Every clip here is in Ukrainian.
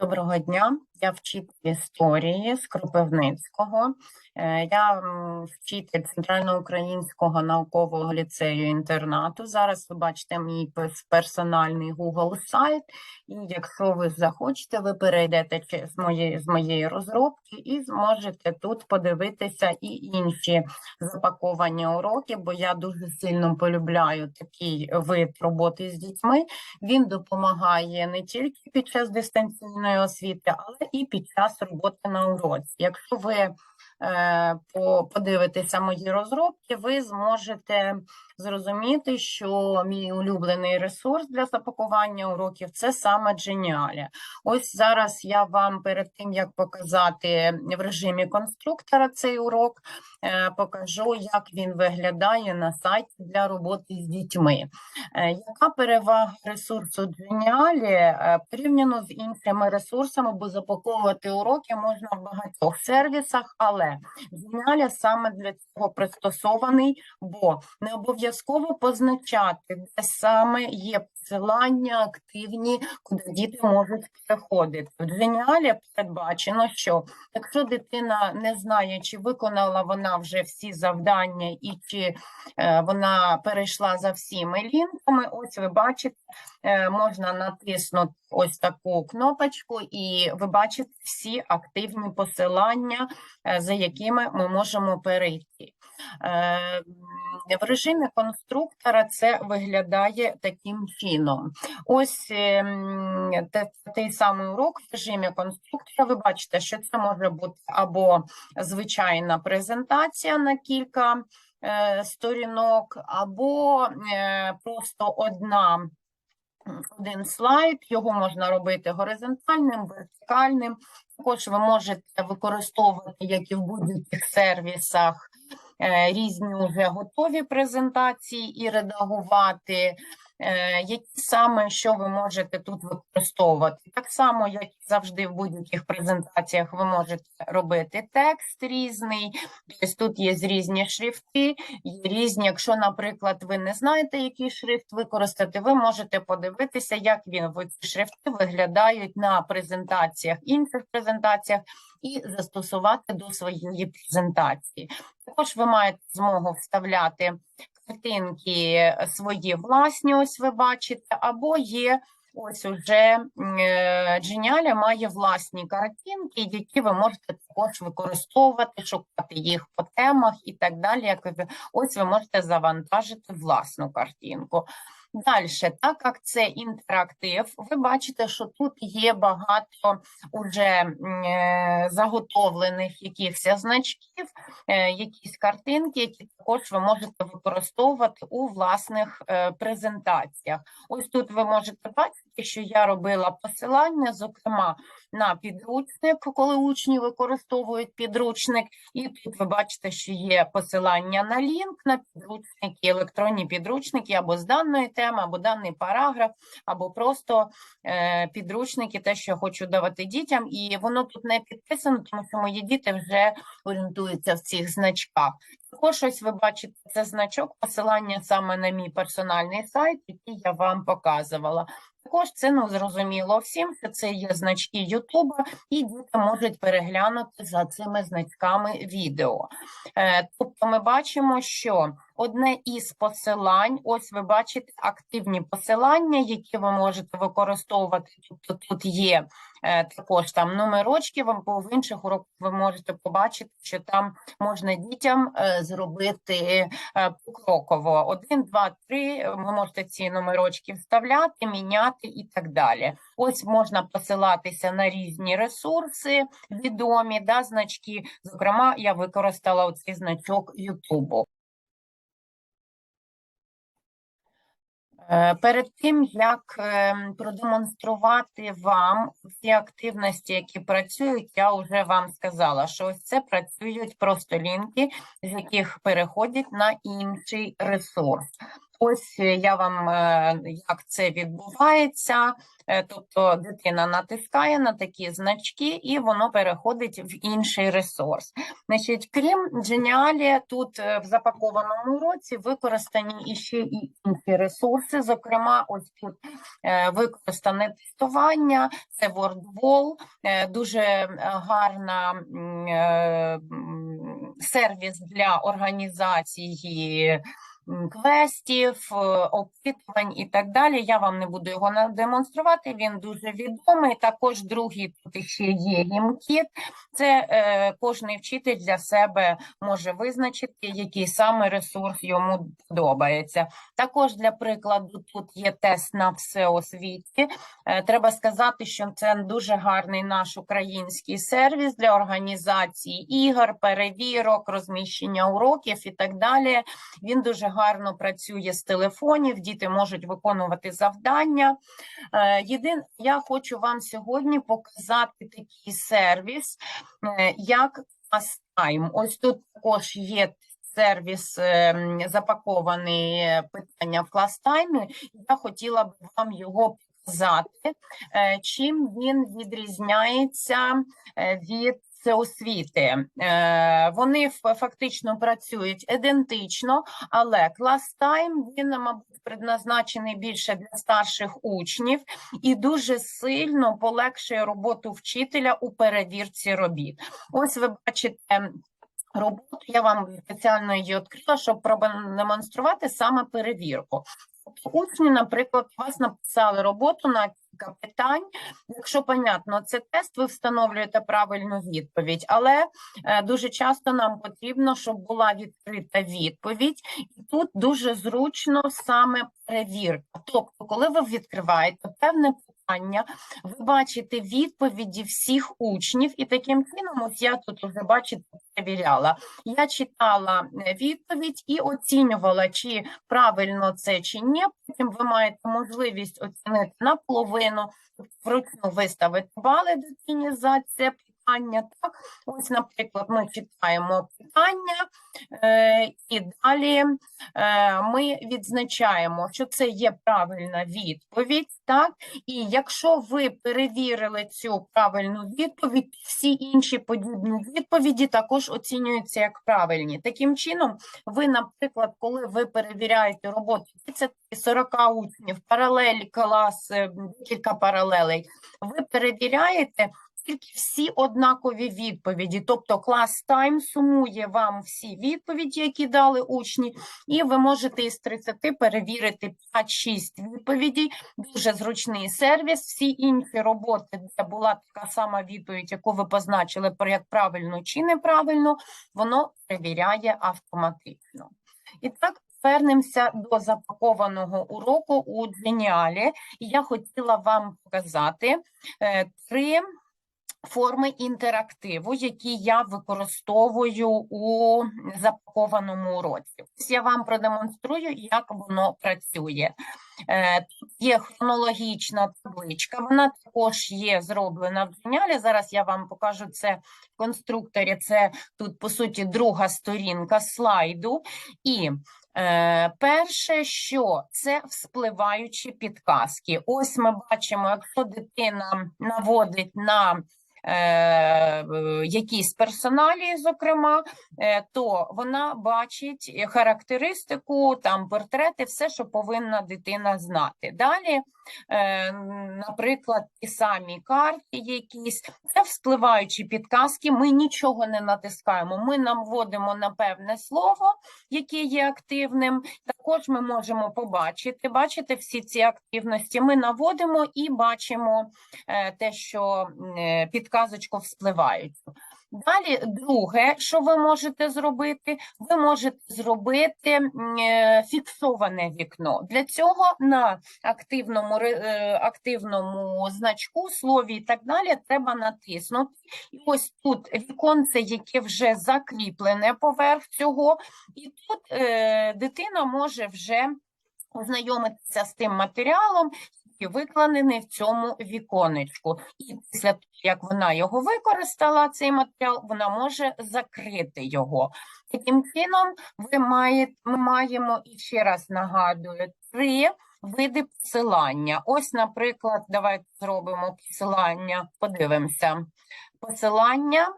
Доброго дня, я вчитель історії з Кропивницького. Е, Я вчитель Центральноукраїнського наукового ліцею інтернату. Зараз ви бачите мій персональний Google сайт. І якщо ви захочете, ви перейдете з моєї, з моєї розробки і зможете тут подивитися і інші запаковані уроки, бо я дуже сильно полюбляю такий вид роботи з дітьми. Він допомагає не тільки під час дистанційної освіти, але і під час роботи на уроці. Якщо ви е, подивитеся мої розробки, ви зможете зрозуміти, що мій улюблений ресурс для запакування уроків це саме Geniali. Ось зараз я вам перед тим, як показати в режимі конструктора цей урок, е, покажу, як він виглядає на сайті для роботи з дітьми. Е, Яка перевага ресурсу Geniali е, порівняно з іншими ресурсами, бо запаковувати уроки можна в багатьох сервісах, але Geniali саме для цього пристосований, бо не обов'язково позначати, де саме є посилання активні, куди діти можуть переходити. В Geniali передбачено, що якщо дитина не знає, чи виконала вона вже всі завдання і чи е, вона перейшла за всіми лінками. Ось ви бачите, е, можна натиснути ось таку кнопочку, і ви бачите всі активні посилання, е, за якими ми можемо перейти. В режимі конструктора це виглядає таким чином. Ось е, те- той самий урок в режимі конструктора. Ви бачите, що це може бути або звичайна презентація на кілька е, сторінок, або е, просто одна. Один слайд, його можна робити горизонтальним, вертикальним. Також ви можете використовувати, як і в будь-яких сервісах, різні вже готові презентації і редагувати. Е, Які саме що ви можете тут використовувати? Так само, як завжди в будь-яких презентаціях, ви можете робити текст різний. Тобто тут є різні шрифти, є різні. Якщо, наприклад, ви не знаєте, який шрифт використати, ви можете подивитися, як він ці шрифти виглядають на презентаціях, інших презентаціях, і застосувати до своєї презентації. Також ви маєте змогу вставляти картинки е, свої власні, ось ви бачите, або є ось уже Geniali має власні картинки, які ви можете також використовувати, шукати їх по темах і так далі. Ось ви можете завантажити власну картинку. Далі, так як це інтерактив, ви бачите, що тут є багато уже е, заготовлених якихось значків, е, якісь картинки, які також ви можете використовувати у власних е, презентаціях. Ось тут ви можете бачити, що я робила посилання, зокрема на підручник, коли учні використовують підручник, і тут ви бачите, що є посилання на лінк на підручники, електронні підручники або з даної теми, або даний параграф, або просто е, підручники, те, що я хочу давати дітям, і воно тут не підписано, тому що мої діти вже орієнтуються в цих значках. Також ось ви бачите це значок, посилання саме на мій персональний сайт, який я вам показувала. Також це ну зрозуміло всім, що це є значки Ютуба, і діти можуть переглянути за цими значками відео. Е, тобто ми бачимо, що одне із посилань, ось ви бачите активні посилання, які ви можете використовувати. Тобто тут є е, також там номерочки, вам в інших уроках ви можете побачити, що там можна дітям е, зробити е, покроково. Один, два, три. Ви можете ці номерочки вставляти, міняти і так далі. Ось можна посилатися на різні ресурси відомі, да, значки. Зокрема, я використала оцей значок Ютубу. Перед тим, як ем, продемонструвати вам всі активності, які працюють, я вже вам сказала, що ось це працюють просто лінки, з яких переходять на інший ресурс. ось е, я вам е, як це відбувається. Е, Тобто дитина натискає на такі значки, і воно переходить в інший ресурс. Значить, крім Geniali, тут е, в запакованому уроці використані іще і інші ресурси. Зокрема, ось тут е, використане тестування, це WordWall, дуже гарна сервіс для організації квестів, е, опитувань і так далі. Я вам не буду його демонструвати. Він дуже відомий. Також другий тут ще є їмкіт. Це е, кожний вчитель для себе може визначити, який саме ресурс йому подобається. Також для прикладу тут є тест на всеосвіті. Е, Треба сказати, що це дуже гарний наш український сервіс для організації ігор, перевірок, розміщення уроків і так далі. Він дуже гарно працює з телефонів, діти можуть виконувати завдання. Е, Єдине, я хочу вам сьогодні показати такий сервіс, е, як Time. Ось тут також є сервіс е, запакований питання в кластаймі. Я хотіла б вам його показати, чим він відрізняється е, від освіти. Е, Вони фактично працюють ідентично, але клас тайм він, мабуть, предназначений більше для старших учнів і дуже сильно полегшує роботу вчителя у перевірці робіт. Ось ви бачите. Роботу я вам спеціально її відкрила, щоб продемонструвати саме перевірку. Тобто Учні, наприклад, вас написали роботу на кілька питань. Якщо понятно, це тест, ви встановлюєте правильну відповідь, але е, дуже часто нам потрібно, щоб була відкрита відповідь, і тут дуже зручно саме перевірка. Тобто, коли ви відкриваєте певне ви бачите відповіді всіх учнів, і таким чином, ось я тут вже бачите, перевіряла. Я читала е, відповідь і оцінювала, чи правильно це чи ні. Потім ви маєте можливість оцінити наполовину, вручну виставити бали дитині за це питання. Так, ось, наприклад, ми читаємо питання, е, і далі е, ми відзначаємо, що це є правильна відповідь. Так, і якщо ви перевірили цю правильну відповідь, всі інші подібні відповіді також оцінюються як правильні. Таким чином, ви, наприклад, коли ви перевіряєте роботу 30-40 учнів, паралель клас, е, декілька паралелей, ви перевіряєте тільки всі однакові відповіді. Тобто клас тайм сумує вам всі відповіді, які дали учні, і ви можете із 30 перевірити 5-6 відповідей. Дуже зручний сервіс. Всі інші роботи, де була така сама відповідь, яку ви позначили, про як правильно чи неправильно, воно перевіряє автоматично. І так. Вернемося до запакованого уроку у Geniali. Я хотіла вам показати е, три форми інтерактиву, які я використовую у запакованому уроці. Я вам продемонструю, як воно працює. Е, Тут є хронологічна табличка, вона також є зроблена в Geniali. Зараз я вам покажу це в конструкторі. Це тут, по суті, друга сторінка слайду. І Е, перше, що це вспливаючі підказки. Ось ми бачимо, якщо дитина наводить на якісь персоналі, зокрема, е, то вона бачить характеристику, там портрети, все, що повинна дитина знати. Далі, е, наприклад, ті самі карти якісь, це вспливаючі підказки, ми нічого не натискаємо, ми наводимо на певне слово, яке є активним. Також ми можемо побачити, бачите всі ці активності. Ми наводимо і бачимо е, те, що е, підказочку вспливають. Далі, друге, що ви можете зробити, ви можете зробити е, фіксоване вікно. Для цього на активному, е, активному значку, слові і так далі треба натиснути. І ось тут віконце, яке вже закріплене поверх цього, і тут е, дитина може вже ознайомитися з тим матеріалом, викладений в цьому віконечку. І після того, як вона його використала, цей матеріал, вона може закрити його. Таким чином, ви маєте, ми маємо, і ще раз нагадую, три види посилання. Ось, наприклад, давайте зробимо посилання, подивимося. Посилання,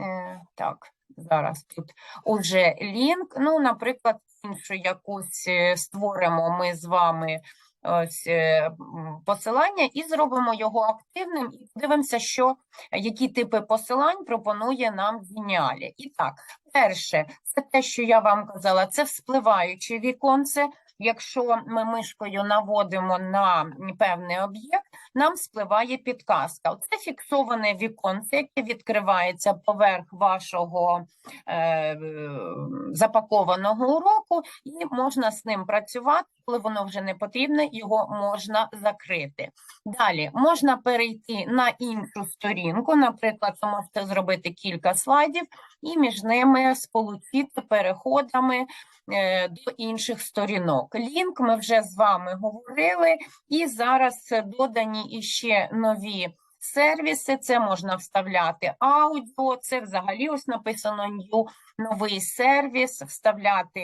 е, так, зараз тут уже лінк, ну, наприклад, іншу якусь е, створимо ми з вами ось е, посилання і зробимо його активним, і подивимося, що, які типи посилань пропонує нам Geniali. І так, перше, це те, що я вам казала, це вспливаюче віконце. Якщо ми мишкою наводимо на певний об'єкт, нам спливає підказка. Це фіксоване віконце, яке відкривається поверх вашого е, запакованого уроку, і можна з ним працювати, коли воно вже не потрібне, його можна закрити. Далі можна перейти на іншу сторінку, наприклад, ви можете зробити кілька слайдів і між ними сполучити переходами е, до інших сторінок. Лінк ми вже з вами говорили, і зараз додані іще нові сервіси. Це можна вставляти аудіо, це взагалі ось написано new, новий сервіс, вставляти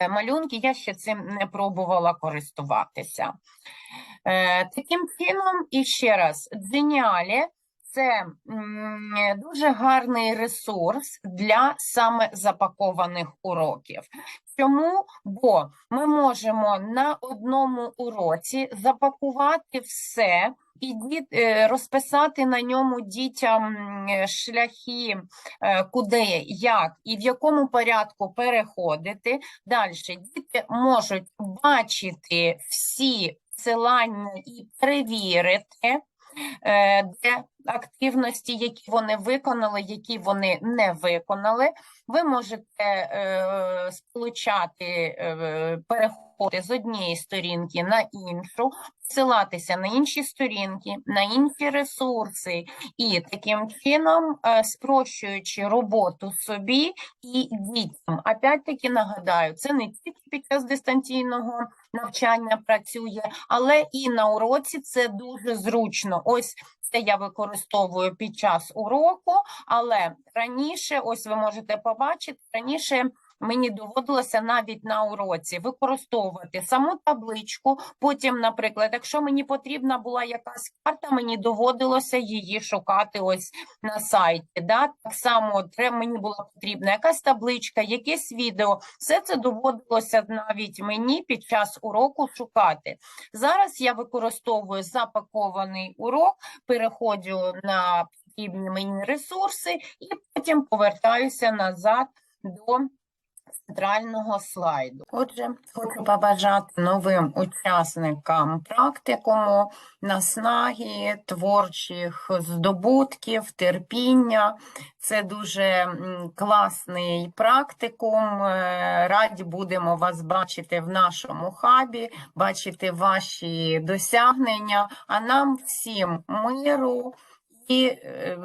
е, малюнки. Я ще цим не пробувала користуватися. Е, Таким чином, і ще раз, Geniali – це дуже гарний ресурс для саме запакованих уроків. Чому? Бо ми можемо на одному уроці запакувати все і е, розписати на ньому дітям шляхи, е, куди, як і в якому порядку переходити. Далі діти можуть бачити всі посилання і перевірити, де активності, які вони виконали, які вони не виконали. Ви можете е, сполучати е, переходи з однієї сторінки на іншу, посилатися на інші сторінки, на інші ресурси, і таким чином, е, спрощуючи роботу собі і дітям. Опять-таки нагадаю, це не тільки під час дистанційного навчання працює, але і на уроці це дуже зручно. Ось це я використовую під час уроку, але раніше, ось ви можете побачити, раніше мені доводилося навіть на уроці використовувати саму табличку. Потім, наприклад, якщо мені потрібна була якась карта, мені доводилося її шукати ось на сайті. Да? Так само мені була потрібна якась табличка, якесь відео. Все це доводилося навіть мені під час уроку шукати. Зараз я використовую запакований урок, переходжу на потрібні мені ресурси і потім повертаюся назад до центрального слайду. Отже, хочу побажати новим учасникам практикуму наснаги, творчих здобутків, терпіння. Це дуже класний практикум. Е, Раді будемо вас бачити в нашому хабі, бачити ваші досягнення, а нам всім миру і е,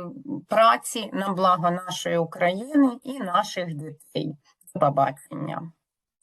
праці на благо нашої України і наших дітей. Побачення.